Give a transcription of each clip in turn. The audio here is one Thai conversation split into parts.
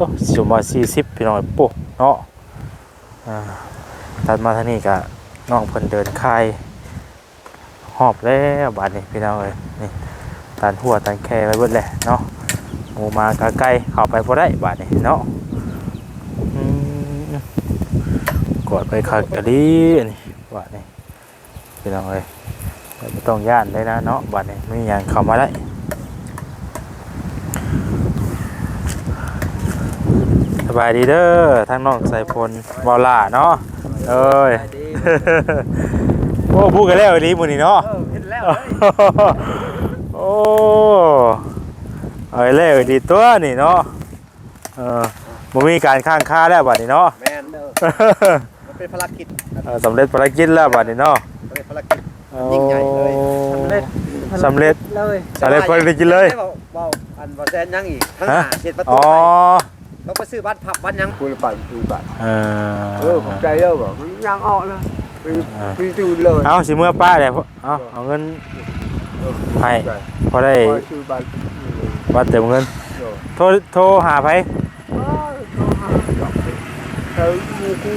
ตัวสิมา40พี่น้องโป๊ะเนาะตัดมาทางนี้ก็น้องเพิ่นเดินคายหอบแล้วบาดนี้พี่น้องเอ้ยนี่ตันหัวตันแค่ไว้เบิดแหละเนาะหมูมากะไก่เข้าไปบ่ได้บาดนี้เนาะอืมกดไปคักกะดีนนี้บาดนี้พี่น้องเอ้ยไม่ต้องย่านเลยนะเนาะบาดนี้ไม่มีหยังเข้ามาได้ บายดีเด้อทั้งน้องใส่พลบอลล่าเนาะเอ้ยโอ้พูดกันแล้วดีมื้อนี้เนาะเออเห็นแล้วโอ้เอ้ยแล้วดีตัวนี่เนาะเออบ่มีการข้างค่าแล้วบัดนี้เนาะแมนเด้อมันเป็นภารกิจเออสำเร็จภารกิจแล้วบัดนี้เนาะมันเป็นภารกิจยิ่งใหญ่เลยโอ้สำเร็จสำเร็จเลยสำเร็จภารกิจเลยเว้าเว้าอันบ่แซนยังอีกทั้งฮะหาเจ็ดประตูอ๋อไป เขาไปซื้อบัตรผับบัตรยังคุณปั่นคือปั่นเอเออผมใจเยอะบอกมันยังออกเลยไปไปดูเลยเอาสิเมื่อป้าเดี๋ยวเอาเอาเงิน ให้ พอได้คอยซื้อบัตรบัตรเติมเงินโทรโทรหาไผเฮ้ยมูกู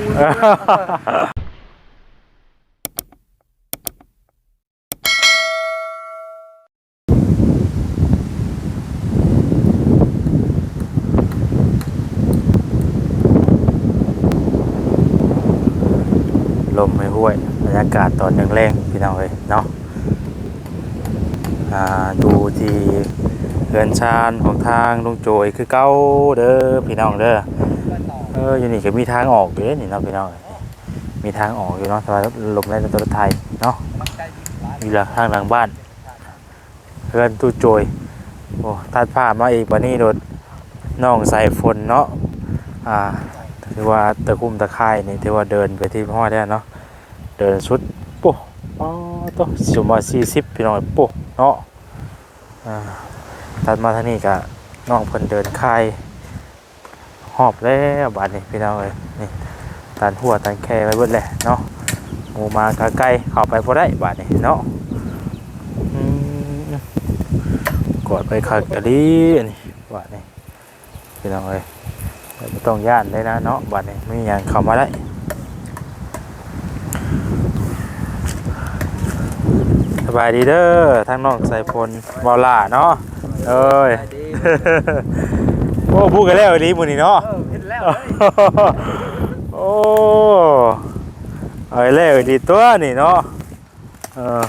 ลมไม่ห้วยบรรยากาศตอนแรงๆพี่น้องเลยเนาะอ่าดูที่เรือนชานของทางลุงโจยคือเก้าเด้อพี่น้องเด้อเอออยู่นี่ก็มีทางออกเด้นี่เนาะพี่น้องเอ้ยมีทางออกอยู่เนาะแต่ว่าลมในตัวรถไทยเนาะมีหลังทางหลังบ้านเรือนตู้โจยโอ้ตัดผ้ามาอีกวันนี้โดดน้องใส่ฝนเนาะอ่าถือว่าตะคุ่มตะไคร่ายนี่ถือว่าเดินไปที่ห้อได้เนาะ เดินสุดปุ๊บอ๋อตัวสิมาสี่สิบพี่น้องปุ๊บเนาะตัดมาทางนี้ก็น้องเพิ่นเดินคายหอบแล้วบาดนี้พี่น้องเอ้ยนี่ตันหัวตันแค่ไว้เบิดแหละเนาะหมูมากะไก่เข้าไปบ่ได้บาดนี้เนาะอืมกดไปคักกะดีนนี้บาดนี้พี่น้องเอ้ยไม่ต้องย่านเลยนะเนาะบัดนี้ไม่มีหยังเข้ามาได้ บายดีเด้อทั้งน้องใส่พลบอลล่าเนาะเอ้ยโอ้พูดกันแล้วดีมื้อนี้เนาะเออเห็นแล้วโอ้เอ้ยแล้วดีตัวนี่เนาะเออ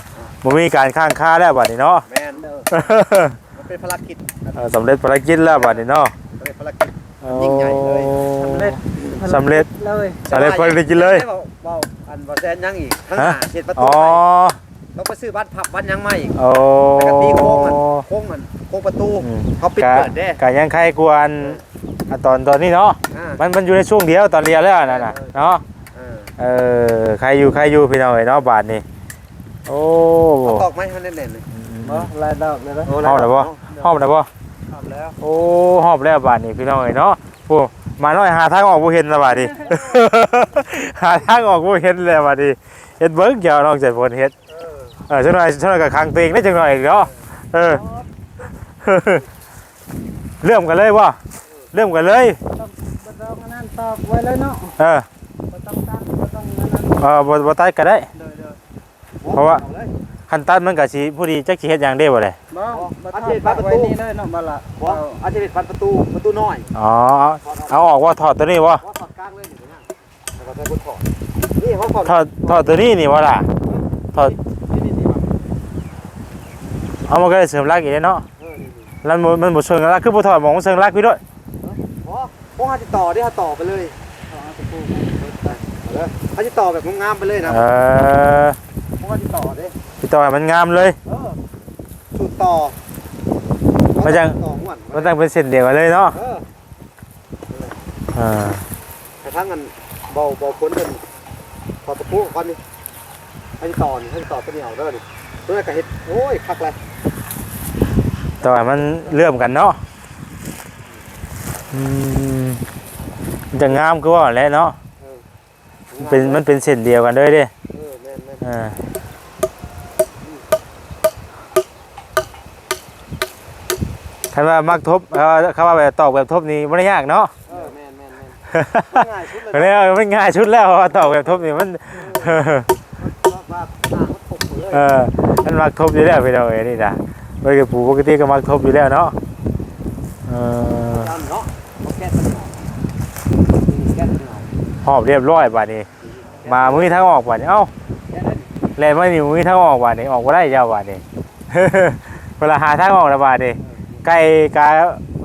บ่มีการข้างค่าแล้วบัดนี้เนาะแมนเด้อมันเป็นภารกิจเออสำเร็จภารกิจแล้วบัดนี้เนาะมันเป็นภารกิจยิ่งใหญ่เลยสำเร็จสำเร็จเลยสำเร็จภารกิจเลยเว้าเว้าอันบ่แซนยังอีกทั้งฮะหาเจ็ดประตูอ๋อ ไปเขาไปซื้อบัตรผับบัตรยังมาอีกโอ้ แล้วก็ตีโค้งมันโค้งมันโค้งประตูอืม เขาปิดกะเปิดเด้ กะยังใครกวนอะตอนตอนนี้เนาะอ่ามันมันอยู่ในช่วงเดียวตอนเรียนแล้วนั่นน่ะเนาะอ่าเออใครอยู่ใครอยู่พี่น้องเอ้ยเนาะบาทนี่โอ้เอาตอกไม้ให้แน่นๆเลยลายดอกเลยนะหอบแล้วบ่หอบแล้วบ่ทำแล้วโอ้หอบแล้วบาทนี่พี่น้องเอ้ยเนาะโอ้มาหน่อยหาทางออกบ่เห็นและบาดนี้หาทางออกบ่เห็นแล้วบาดนี้เฮ็ดเบิ่งเกี่ยวน้องใจฝนเฮ็ด เออจังหน่อยจังหน่อยก็ค้างตัวเองได้จังหน่อยอีกเนาะเออเริ่มกันเลยบ่เริ่มกันเลยบ่ต้องนั่นตอกไว้เลยเนาะเออบ่ต้องตั้งบ่ต้องนั่นเออบบ่ตัดก็ได้เด้อเด้อเพราะว่าคันตัดมันก็สิผู้ดีจักสิเฮ็ดหยังได้บ่เลยบ่บ่ต้องตั้งไว้นี่เลยเนาะบ่ล่ะเพราะอาจจะเป็นพันประตูประตูน้อยอ๋อเอาออกว่าถอดตัวนี้บ่ว่าถอดกลางเลยนี่นะแล้วก็ใช้กุญถอดนี่เขาถอดถอดถอดตัวนี้นี่บ่ล่ะถอดนี่นี่นี่ เอามันก็ได้เสริมรักอีกแล้วเนาะเออนี่นี่แล้วมันมันบ่เสริมรักคือบ่ถอดหมองมันเสริมรักพี่ด้วยเพราะพวกเขาจะต่อได้เขาต่อไปเลยเขาจะต่อแบบงามๆไปเลยนะเออพวกเขาจะต่อได้พี่ต่อให้มันงามเลยเออสุดต่อมันยังต่อม่วนมันต้องเป็นเส้นเดียวกันเลยเนาะเออเออแต่ทั้งกันเบาเบาพ้นกันต่อตะปูก่อนนี่เขาจะต่อนี่เขาจะต่อตัวเหนียวเด้อนี่ตัวนี้นก็เฮ็ดโอ้ยคักเลย ต่อให้มันเลื่อมกันเนาะอืมมันจะงามคือว่าแหละเนาะมันเป็นมันเป็นเส้นเดียวกันเลยเด้เออแม่นแม่นเออคันว่ามักทบเอ่อคำว่าแบบตอกแบบทบนี่บ่ได้ยากเนาะเอง่ายชุดเลยก็เลยเอามันง่ายชุดแล้วตอกแบบทบนี่มันว่าว่าอ่างมันตกหมดเลยเออมันมักทบอยู่แล้วพี่น้องเอ้ยนี่นะ โดยกับปู่ปกติก็มักทบอยู่แล้วเนาะเออจำเนาะเอาแก้ตัวนี้ออกแก้ตัวนี้ออกหอบเรียบร้อยบัดนี้ มามือทั้งออกบัดนี้เอ้าแก้ได้ดิแล่นมานี่มือทั้งออกบัดนี้ออกบ่ได้เจ้าบัดนี้ เวลาหาทางออกแล้วบัดนี้ไก่กา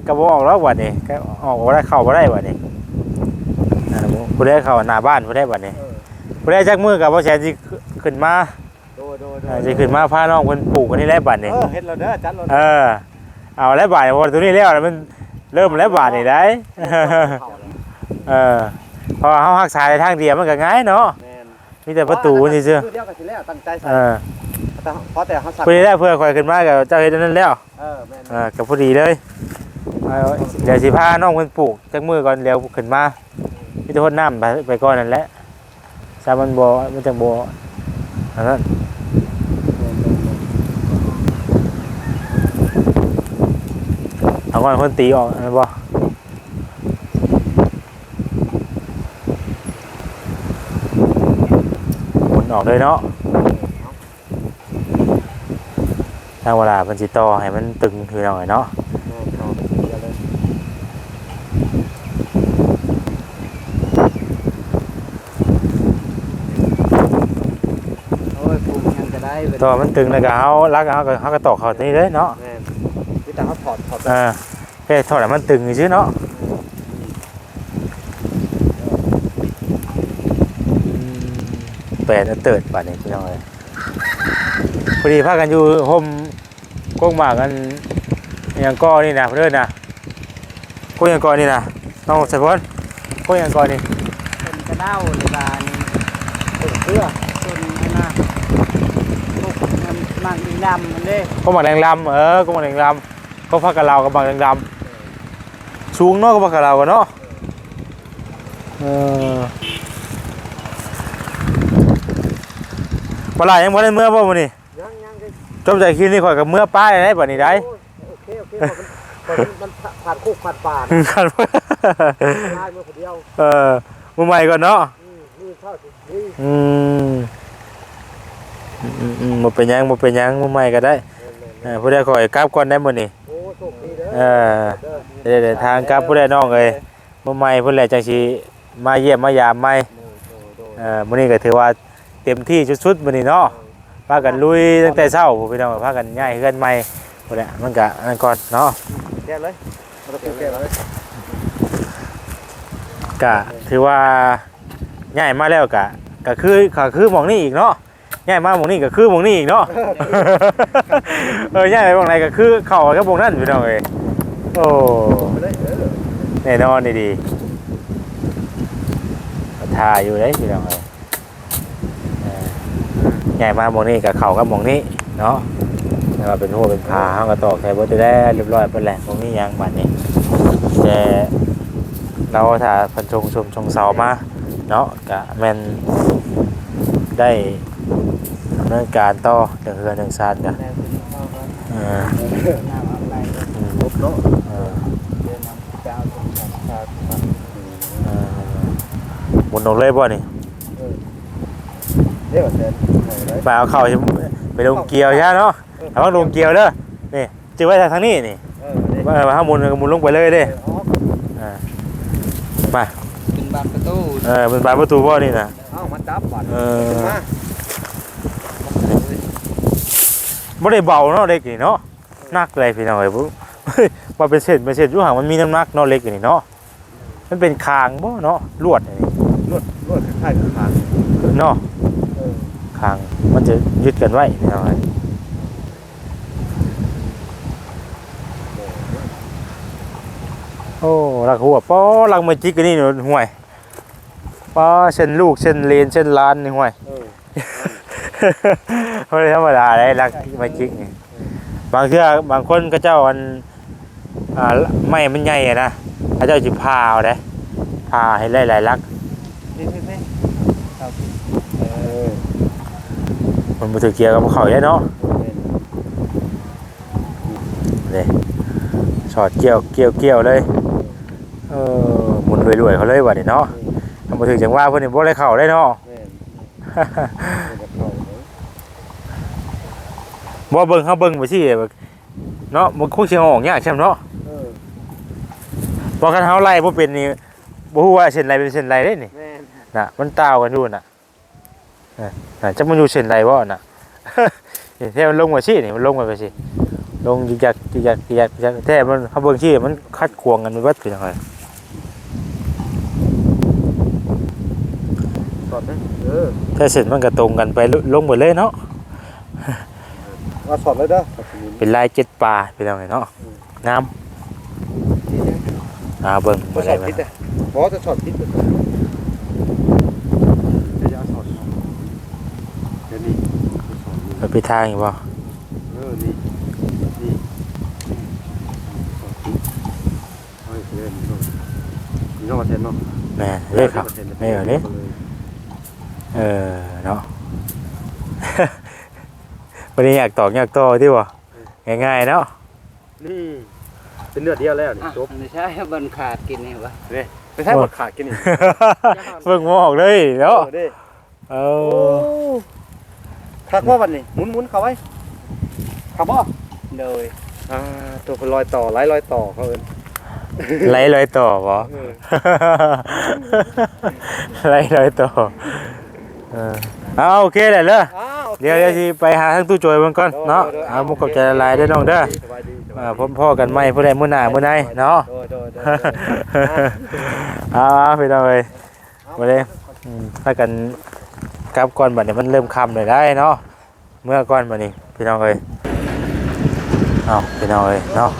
กระบ่ออกแล้วบัดนี้ไก่ออกบ่ได้เข้าบ่ได้บัดนี้ผู้ใดเข้าหน้าบ้านผู้ใดบัดนี้ผู้ใดจักมือกับบ่แสนสิขึ้นมา โดยโดยโดอ่ายสิขึ้นมาพาน้องเพิ่นปลูกอันนี้แล้วบัดนี้เออเฮ็ดแล้วเด้อจัดแล้วเออเอาแล้วบาทพอตัวนี้แล้วมันเริ่มแล้วบาทนี่ได้เออเพอเขาหักสายในทางเดียวมันก็ง่ายเนาะแม่นมีแต่ประตูนี่ซื่อเดียวกันสิแล้วตั้งใจใส่เออแต่เพราะแต่เขาสั่งพอดีแล้วเพื่อคอยขึ้นมากับเจ้าเฮ็ดอันนั้นแล้วเออแม่นเออกับพอดีเลยเอาเดี๋ยวสิพาน้องมันปลูกจักมือก่อนเดี๋ยวขึ้นมามีแต่พ่นน้ำไปไปก่อนนั่นแหละซามันบ่มันจังบ่อันนั้นเอา ก่อนคนตีออกอันนั้นบ่หมุนออกเลยเนาะทางเวลาเป็นจิต่อให้มันตึงคือหน่อยเนาะแม่นเอาเดี๋ยวเลยโอ้ยปลูกยังจะได้เป็นต่อมันตึงแล้วก็เอาลักเอาก็เอาก็ตอกเขาตัวนี้เลยเนาะ แม่นที่แต่เขาถอดถอดเออแค่ถอดให้มันตึงซื่อเนาะแปดอันเติดบาดนี้พี่น้องเลยพอดีพากันอยู่ห่มกงหมากกันอยังก้อนี่นะเพื่อนนะกงอยังก้อนี่นะน้องสะพอนกงอยังก้อนี่เป็นกระเด้าหรือบานเสื้อต้นไอ้น่ะพวกมันมันอีดำมันเด้ก็หมักแดงลำเออก็หมักแดงลำ ก็พักกับเรากับหมักแดงลำสูงเนาะก็พักกับเรากันเนาะเออปลายังบ่ได้เมื่อบ่มื้อนี้ยังยังได้จบจากคืนนี้ข่อยกับเมื่อป้ายได้บัดนี้ได้โอ้ยโอเคโอเคมันมันมันผ่านคุกผ่านป่านะกันได้เมื่อคนเดียวเออมือใหม่ก่อนเนาะ อืมนี่เข้าสินี่อืมอืมอืมบ่เป็นหยังบ่เป็นหยังมือใหม่ก็ได้แม่นเออผู้ใดข่อยกลับก่อนได้มื้อนี้ๆโอ้โชคดี เด้อเออเด้อเดี๋ยวทางกลับผู้ใดน้องเอ้ยมือใหม่เพิ่นแหละจังสิมาเยี่ยมมายามใหม่เอ่อมื้อนี้ก็ถือว่าเต็มที่สุดๆมื้อนี้เนาะพากันลุยตั้งแต่เช้าพู้นพี่น้องพากันย้ายเฮือนใหม่พุ่นแหละมันก็อันนั้นก่อนเนาะแก้เลยมันต้องแก้เลยก็ถือว่าย้ายมาแล้วก็ก็คือก็คือหม่องนี้อีกเนาะ ย้ายมาหม่องนี้ก็คือหม่องนี้อีกเนาะ เออย้ายไปหม่องไหนก็คือเข้ากับหม่องนั้นพี่น้องเอ้ยโอ้ไปเลยเออแน่นอนดีๆทาอยู่เลยพี่น้องเอ้ยเออย้ายมาหม่องนี้ก็เข้ากับหม่องนี้เนาะแล้วก็เป็นหัวเป็นพาเขาก็ตอกใส่บดได้เรียบร้อยไปแหละตรงนี้ยังบัดนี้แต่เราถ้าเพันชงชมชงเสามาเนาะกะแมนได้ดำ เนินการต่อเรื่องเฮือนเรื่องซานกันแม่เป็นข้าวก็เออน้ำอะไรก็อืมลบเนาะเออเดินน้ำเจ้าตรงนั้นชาติเออหมุนลงเลยบ่นี่เรียกว่าเซนเลยไปเอาเข่าไปลงเกียวใช่เนาะเอาว่าลงเกียวเด้อนี่จือไว้ทางนี้นี่เออเด็กว่าว่าถ้าหมุนก็หมุนลงไปเลยเด้อ๋ออ่ามาเป็นบานประตูเออเป็นบานประตูบ่นี่นะเอามาจับบัตรเออ มาไม่ได้เบาเนาะเล็กนี่เนาะหนักเลยพี่น้องเอ้ยปุ๊มาเป็นเศษเป็นเศษอยู่ห่างมันมีน้ำหนักเนาะเล็กนี่เนาะมันเป็นคางบ่เนาะลวดนี่ลวดลวดคล้ายๆกับขาเนาะคางมันจะยึดกันไว้พี่น้องเอ้ยโอ้ลักหัวป้อลักมาจิกกันนี่หนูห่วยป้อเส้นลูกเส้นเลนเส้นล้านนี่ห่วย ไม่ได้ธรรมดาเลยรักมาจิกนี่บางเทื่อบางคนก็เจ้าอันอ่าไม่มันใหญ่อะนะเขาเจ้าจิพาเอาได้พาให้หลายๆลักพี่พี่พี่เอาพี่เออมันมาถือเกียร์กับเขาได้เนาะเลยสอดเกี่ยวเกี่ยวเกี่ยวเลยเออหมุนรวยๆเขาเลยบัดนี้เนาะทำมาถึงจังว่าเพิ่นนี่บ่ได้เข้าได้เนาะ แม่นเพิ่นก็เข้าเนาะ บ่เบิ่งเฮาเบิ่งไปสิเนาะมันคงสิออกยากใช่เนาะเออบ่คันเฮาไล่บ่เป็นนี่บ่ฮู้ว่าเส้นไรเป็นเส้นไรเด้นี่แม่นน่ะ มันตาวกันอยู่น่ะเออน่ะจักมันอยู่เส้นไรบ่น่ะ นี่แท้มันลงมาสินี่มันลงมาไปสิลงยิกยักยิกยักยิกยักยิกยักแท้มันเฮาเบิ่งสิมันคัดควงกันไปเบิดคือจังไดสอดเด้อเออแต่เส้นมันก็ตรงกันไปลลงหมดเลยเนาะ ว่าสอดเลยเด้อสอดนี้เป็นลายเจ็ดปลาเป็นจังไดเนาะงามอ่าเบิ่งบ่บ่สได้อดมัพิษนเด้อบ่จะสอดพิษเด้อจะยาสอดเดี๋ยวนี้สอดนี่มันไปทางอยู่บ่เออนี่นี่เฮ้ยเล่นนี่นี่น้องมาเทนเนาะแม่นเลยครับแม่นเด้เออเนาะ วันนี้อยากตอกอยากต่อที่บ่ง่ายๆเนาะนี่เป็นเลือดเดียวแล้วนี่จบไม่ใช่บันขาดกินนี่วะนี่ไม่ใช่หมดขาดกินนี่เพิ่งมออกเลยเนาะออเด้เอาโอ้คักว่าวันนี้หมุนหมุนเข้าไว้ขับบ่โดยอ่าตัวเป็นรอยต่อไล่รอยต่อเขาเอินไล่เลยต่อบ่เออไล่เลยต่อเออเอาโอเคแหละเด้ออ้าวโอค เดี๋ยวเดี๋ยวสิไปหาทั้งตู้โจยเบิ่งก่อนเนาะโดยโดยเอามุกกับใจละลายเด้อน้องเด้อสบายดีสบายดีอ่าพบพ่อกันใหม่ผู้ใดมื้อหน้ามื้อใดเนาะ โดยโดยโดยเอาเอาไปเอาไปบ่ได้อืมถ้ากันกลับก่อนบัดนี้มันเริ่มค่ำเลยได้เนาะ เมื่อก่อนบัดนี้พี่น้องเอ้ยเอาพี่น้องเอ้ยเนาะ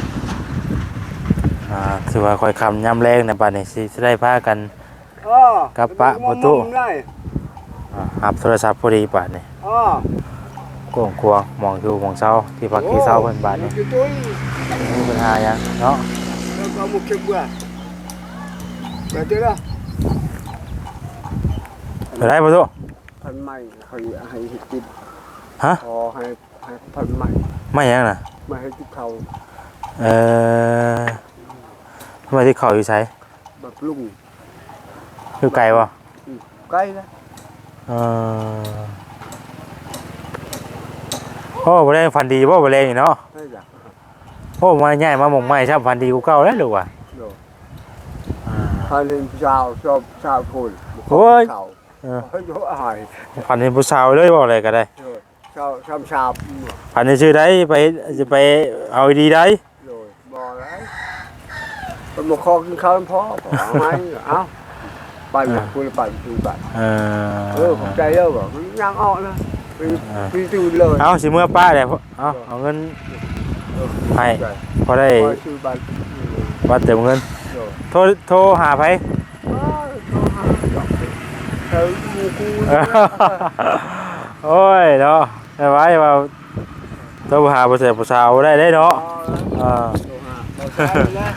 อ่าถือว่าค่อยค่ำยามแรงในะบัดนี้สิสิได้พากันอ๋อกับปะประตูได้อ่า หับโทรศัพท์พอดีบัดนี้อ๋อกวงควงมองอยู่มองเช้าที่พักที่เช้าเพิ่นบัดนี้จุดตุ้ยมีปัญหาหยังเนาะแล้วก็มุกเก็บเบื่อเดี๋ยวเจอละไปได้บ่ตุพันใหม่ให้ให้กินฮะพอให้ให้พันใหม่ไม่หยังน่ะไม่ให้กินเขาเอ่อทำไมที่เขาอยู่ไสแบบลุงอยู่ไกลบ่ใกล้นะเออ โอ้บ่ได้ฟันดีบ่บ่แรงนี่เนาะไม่อยากโอ้มาใหญ่มาหมองใหม่ชอบฟันดีกูเก่าแล้วลูกว่ะโดนพาเล่นชาวชอบชาวพูนโอ้ยเขาเออเฮ้ยโยอายฟันเป็นผู้สาวเลยบ่อะไรก็ได้โดนชาวชาวชาวฟันในชื่อได้ไปจะไปเอาดีได้โดนบ่แล้วเป็นหมกคอกินข้าวพ่อเอาไหมเอ้า ปั่นคุณปั่นคุณปั่นเอเออผมใจเยอะแบบมันยังออกเลยพี่ตื่นเลยเอาสิเมื่อป้าเลยเอาเอาเงินให้พอได้คอยซื้อบัตรว่าเติมเงินโดนโทรโทรหาไผเธอมูกูโอ้ยเนาะได้ไว้ว่าโทรหาผู้เสียผู้สาวได้ได้เนาะอ่าแม่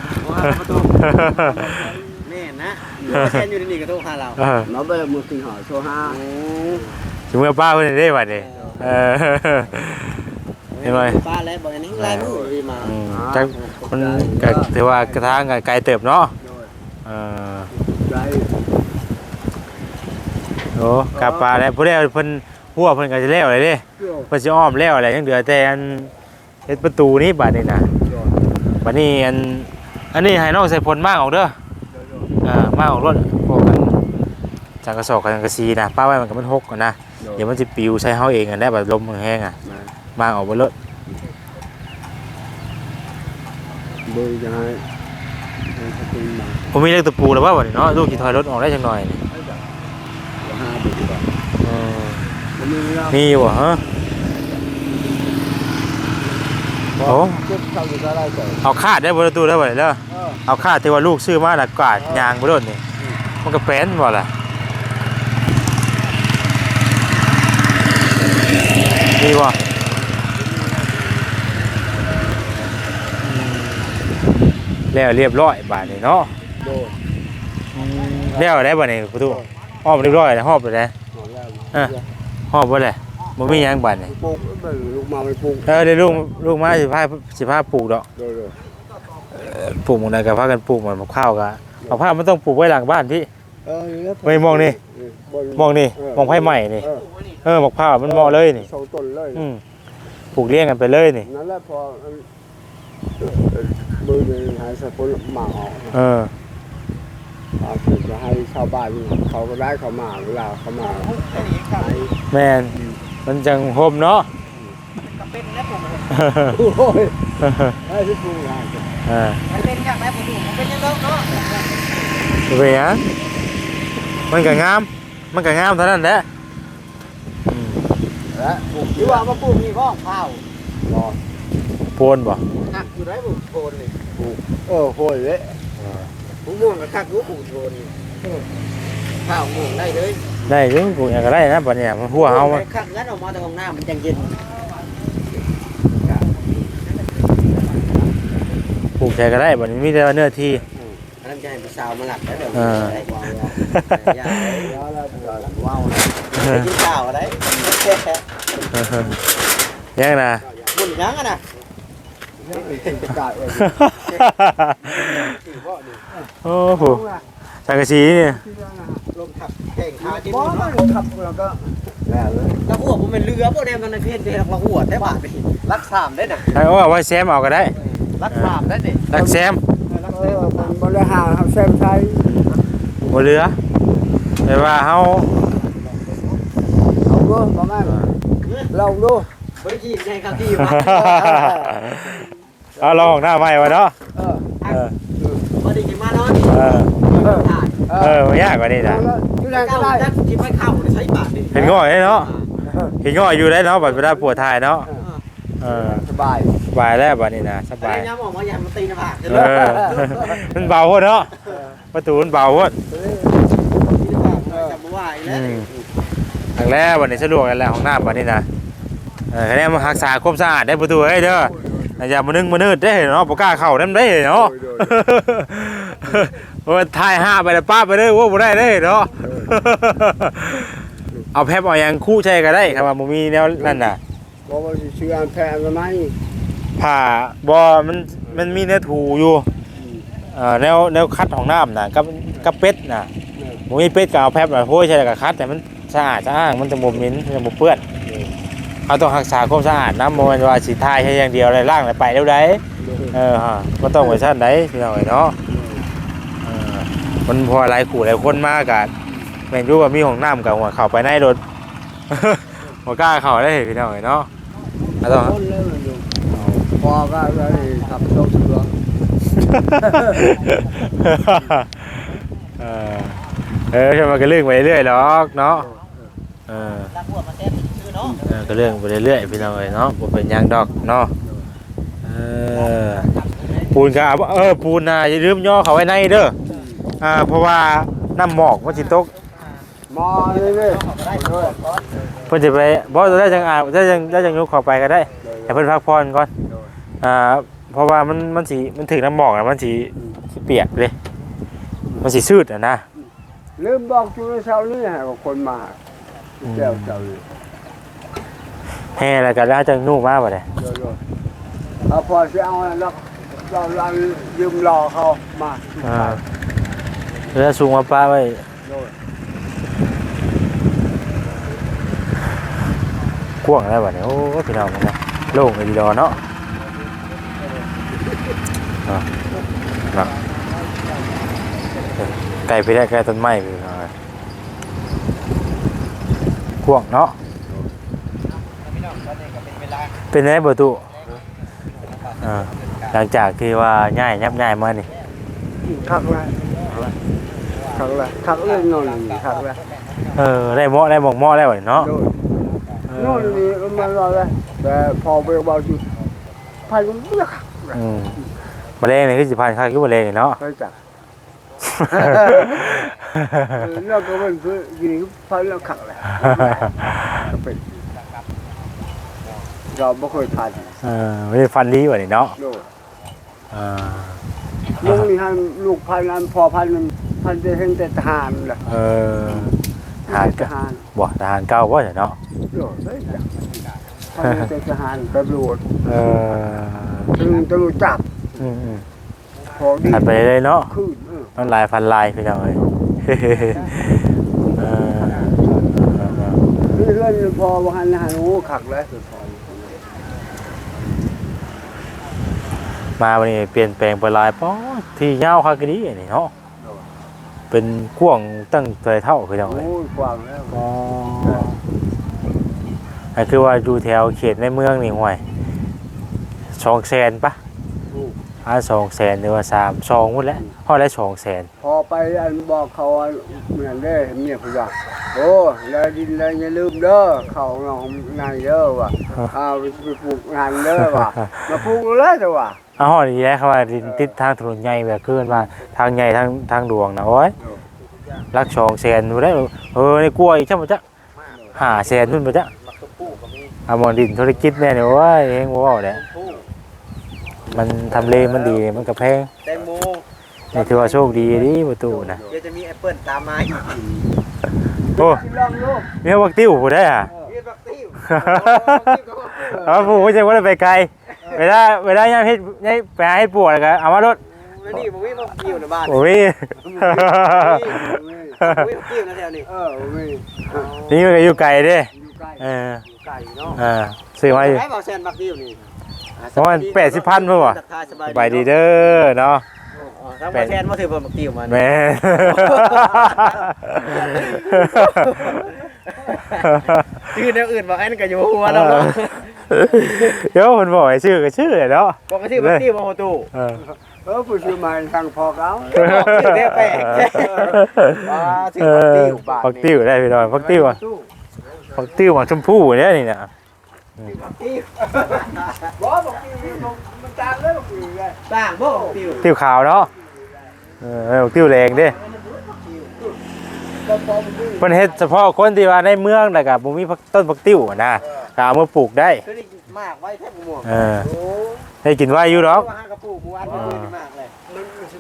นะแค่อยู่ในนี่ก็โทรหาเราเออ nó bây giờ một tình hỏi số 2สิเมื่อป้าเพิ่นได้บัดนี้เออ เห็นไหม ป้าแล้วบอกอันนี้ลายมือดีมาอืมจักมันก็ถือว่ากระทางก็ไกลเติบเนาะเออ đây โอ้กลับปลาแล้วผู้ใดเพิ่นหัวเพิ่นก็สิแล้วเลยเด้ rồi เพิ่นสิอ้อมแล้วอะไรยังเหลือแต่อันเฮ็ดประตูนี้บัดนี้นะ rồi บัดนี้อันอันนี้ให้น้องใส่ผลมากออกเด้อ rồi rồi อ่ามากออกรถพวกกันจังกระสอบกันกระซีนะป้าไว้มันก็มันหกก่อนนะเดี๋ยวมันสิปิวใช้เฮาเองกันได้แบบลมแห้งๆอะ Này, มากออกบ่รถ bơi cho hai hai cái tin mà ผมมีเรื่องตะปูแล้วว่าบัดนี้เนาะลูกสิถอยรถออกได้จังหน่อยนี่ có hai bị rồi เออ nó như ra มีอยู่บ่ฮะโอ้ chết sau người ta đây rồi เอาคาดได้บ่ประตูได้บ่เด้อ ờ เอาคาดที่ว่าลูกซื้อมาน่ะกวาดยางบ่โดนนี่มันก็แป้นบ่ล่ะมีบ่แล้วเรียบร้อยบาดนี้เนาะ rồi แล้วได้บ่นี่ประตูอ้อมเรียบร้อยแล้วหอบเลยนะ nó ra À. หอบบ่เลย บ่มีหยังบาดนี่ bụng nó lúc mà mày bụng เออเดี๋ยวลูกลูกมาสิพาสิพาปลูกดอก rồi rồi ปลูกหมองใดก็พากันปลูกหมันมะพร้าวก็ผักผ้ามันต้องปลูกไว้หลังบ้านพี่เออนี่แล้วไม่มองนี่บนมองนี่มองไผ่ใหม่นี่ เออเออผักผ้ามันเหมาะเลยนี่ สองต้นเลย อืมปลูกเลี้ยงกันไปเลยนี่ นั่นแหละพอเออเออมือหนึ่งหายสะพุนหมาออกเออเอาถึงจะให้ชาวบ้านเขาก็ได้เขามาเวลาเขามาให้แม่น มันจังโฮมเนาะก็เป็นนะผมโอ้ยให้ที่ปรุงงานอ่ามันเป็นอย่างไรผมดูมันเป็นอยังไงเนาะไปหยังมันก็งาม มันก็งามเท่านั้นแหละอืมและปลูกหรือว่ามาปลูกนี่ก็ข้าวรอโพนบ่หักอยู่ได้ปลูกโทนนี่เออโหยเลยผมม่วงกับคักรู้ปลูกโทนนี่ข้าวม่วงได้เลย ได้อยังปลูกหยังก็ได้นะบัดเนี้มันหัวเฮามันคักงั้นออกมาแต่ของหน้ามันจังเย็นปลูกใช้ก็ได้บัดนี้มีแต่ว่าเนื้อที่ อันนั้นจะให้ผู้สาวมาหลักแล้วเดี๋ยวเอออะไรว้าวอย่าว้าวไปกินข้าวอะไรยังนะ บุญยังอะนะกาดเออโอ้โหสังกะสีนี่ลมขับ แข่งขาจิ้มบ่เนาะมันขับแล้วก็แล้วเลยแล้วหัวผมเป็นเรือพวกเดียวกันในเพศเดียวกับหัวได้บาทไปรักสามได้น่ะเอาเอาไว้แซมเอาก็ได้ รักสามได้ดิรักแซมเออมันบริหารเขาเส้นไทยบ่เหลือแต่ว่าเฮาเอาดูประมาณลองดูบริจีนในครับที่มาเอาลองหน้าใหม่วะเนาะเออเออบริจีนมาเนาะเออได้เออมันยากกว่านี้นะ อยู่ไหนถ้าก็เข้าได้ถ้าคิดไม่เข้าใช้บาทดิเห็นง่อยเนาะเห็นง่อยอยู่ได้เนาะบัดเวลาปวดท้ายเนาะเออสบายสบายแล้วบัดนี้นะสสบาบายยย้ำออกมาอย่ามาตีนะผากเออมันเบาโพดเนาะประตูมันเบาโพดตีนะผากจำไม่ไหวแล้อืวมครั้งแรกวันนี้สะดวกแล้วของน้ำวันนี้นะเออคะแนนมารักษาความสะอาดได้ประตูเฮ้ยเด้ออย่ามานึ่งมานืดได้เนาะปกล้าเข้านั่นได้เนาะโอ้ยถ่ายห้าไปแล้วป้าไปเลยโอ้บ่ได้เลยเนาะ เอาแพบเอาอย่างคู่ใช่ก็ได้ครับว่าบ่มีแนวนั่นน่ะบอกว่าสิชื่ออันแพงกันไหมผ่าบ่มันมันมีเนื้อถูอยู่เอ่อแนวแนวคัดของน้ำน่ะกับกับเป็ดน่ะบ่มีเป็ดก็เอาแพบมาโห้ยใช่แล้วก็คัดแต่มันสะอาดสะอ้างมันจะบ่เหม็นมันจะบ่เปื้อนเอาต้องรักษาความสะอาดน้ำบ่แม่นว่าสิทายแค่อย่างเดียวเลยล้างแล้วไปแล้วได้เออฮะบ่ต้องไปซั่นไดพี่น้องเอ้ยเนาะเออมันพอหลายขู่หลายคนมากอะ แม่นอยู่ว่ามีห้องน้ำกับหัวเข้าไปในรถบ่กล้าเข้าได้พี่น้องเอ้ยเนาะเอาต้องคนเลยมันอยู่พอก็เลยขับรถเรือเออเออจะมาก็เรื่องไปเรื่อยๆหรอกเนาะเออรักหัวมาแซ่บชื่อเนาะเออก็เรื่องไปเรื่อยๆพี่น้องเอ้ยเนาะบ่เป็นหยังดอกเนาะเออปูนก็เอาเออปูนน่ะอย่าลืมย่อเขาไว้ในเด้ออ่าเพราะว่าน้ำหมอกมันสิตก มอเลยเลยเพิ่นสิไปบ่ได้จังอาบได้จังได้จังยกเข้าไปก็ได้ให้เพิ่นพักผ่อนก่อนอ่าเพราะว่ามันมันสิมันถึงน้ำหมอกน่ะมันสิสิเปียกเลย มันสิชืดอะนะลืมบอกจูเช้านี่ให้กับคนมาเจ้าเจ้าเลยแห่แล้วก็ได้จังนุ่มมากบ่ได้เดี๋ยวๆเอาพอจะเอาแล้วเราเรายืมรอเขามาอ่าเรือสูงมาป้าไว้โดย กว้างแล้วบ่เนี่ยโอ้พี่น้องนะโล่งเลยดีดอเนาะนะไกลไปได้ไกลต้นไม้พี่น้องเอ้ยกว้างเนาะเป็นไงประตูหลังจากที่ว่าง่ายยับง่ายมานี่คักลยคักลยคักเลยนอนนี่คักลยเออได้หมาะได้หมองเหมาะแล้วบ่เนี่ยเนาะ โดยเออนอนนี่มันรอเลยแต่พอไปบอกอยู่พันมันไม่คักเลยอืมมะเร็งนี่คือสิพันค่าคือมะเร็งนี่เนาะ ไปจับแล้วก็มันคือยิงพันแล้วคักเลยก็เป็นเราไม่เคยทานเออไม่ได้ฟันดีกว่านี่เนาะโดยเออลุงนี่ให้ลูกพันนั้นพอพันนั้นพันจะเห็นแต่ทหารแหละเออทหารทก็หารบ่ทหารเก่าบ่ใช่เนาะ โดดได้จ้ะพันเป็นทหารตำรวจเออตำรวจตำรวจจับอืมอืมพอดีถัดไปเลยเนาะขึ้นเออมันหลายพันลายพี่น้องเอ้ยเออเรื่อยๆพอว่าหันหันโอ้ขักแล้วสุดพอมาวันนี้เปลี่ยนแปลงไปหลายป้อที่ยาวคักกะดีนี่เนาะเป็นกว้างตั้งแต่เท่าพี่น้องเอ้ยโอ้ยกว้างแล้วอ๋อ อันคือว่าอยู่แถวเขตในเมืองนี่ห่วยสองแสนปะอ่าสองแสนหรือว่าสามสองหมดแล้วห้อละสองแสนพอไปอันบอกเขาว่าเหมือนเด้เมียผู้ใหญ่โอ้แล้วดินแล้วอย่าลืมเด้อเขาเงาในเด้อว่ะเอาไปปลูกงานเด้อว่ะมาปลูกเลยแต่ว่าเอาห้อนี้แหละครับว่าดินติดทางถนนใหญ่แบบขึ้นมาทางใหญ่ทางทางหลวงนะโอ้ยรักสองแสนอยู่ได้วเออในกลัวอีกใช่ไหมจ๊ะหาแสนนู่นปะจ๊ะมักตัวผู้ก็มี เอามอนดินธุรกิจแน่เนี่ยโอ้ยเองว่าเนี่ยผู้มันทำเลมันดีมันก็แพงแตงโมนี่ถือว่าโชคดีดิประตูนะเดี๋ยวจะมีแอปเปิลตามมาอีกโอ้ลองลูกมีวักติ้วผู้ได้อะมีบักติ้วเอาผู้ไม่ใช่ว่าได้ไปไกลเวลาเวลาย่าเฮ็ดย่าไปหาเฮ็ดปวดก็เอามารถแล้วนี่บ่มีบักติ้วในบ้านโอ้ยบ่มีบักติ้วนะแถวนี้เออไม่นี่มันก็อยู่ไกลเด้อยู่ใกล้เออ ไก่เนาะเออซื้อมาอยู่ ให้บ่แซนบักติ้วนี่ประมาณ80,000พุ่นว่ะ ราคาสสบายดีเด้อเนาะอ๋อถ้าบ่แซนบ่ถือบักติ้วมันแม่ ชื่อแนวอื่นบ่อันก็อยู่หัวเราเนาะเดี๋ยวคนบอกให้ชื่อก็ชื่อเนาะบอกว่าชื่อบักติ้วบ่ฮู้ตู้เออเออผู้ซื้อมาทางพอเขาชื่อเรียกแปลกว่าชื่อบักติ้วบาทพักติ้วได้พี่น้อยพักติ้วอะ พักติ้วหมากชมพู่เนี่ยนี่นะบักติ้วบอกบอกมันจางเลยบอกอยู่ไงสร้างบ่บักติ้วติ้วขาวเนาะเออพักติ้วแรงเด้ก็พอมันเฮ็ดเฉพาะคนที่ว่าในเมืองแต่กับ่มีพักต้นพักติ้วอะนะก็เอามาปลูกได้ คือได้ มากไว้แทบบ่ม่วงเออโอ้ให้กินไว้อยู่หรอก ว่าหากระปุกหมู่อันบ่มีมากเลย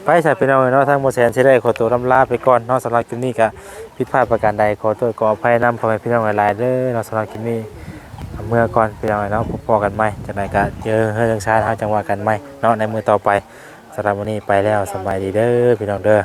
ไปใส่ไปน้องเนาะทางบ่แสนสิได้ขอตัวลำลาไปก่อนเนาะสำหรับคลิปนี้ก็ผิดพลาดประการใดขอโทษขออภัยนำพ่อแม่พี่น้องหลายๆเด้อเนาะสำหรับคลิปนี้เอาเมื่อก่อนพี่น้องเนาะพบกันใหม่จังไดก็เจอเฮือจังชาทางจังหวะกันใหม่เนาะในมือต่อไปสำหรับวันนี้ไปแล้วสบายดีเด้อพี่น้องเด้อ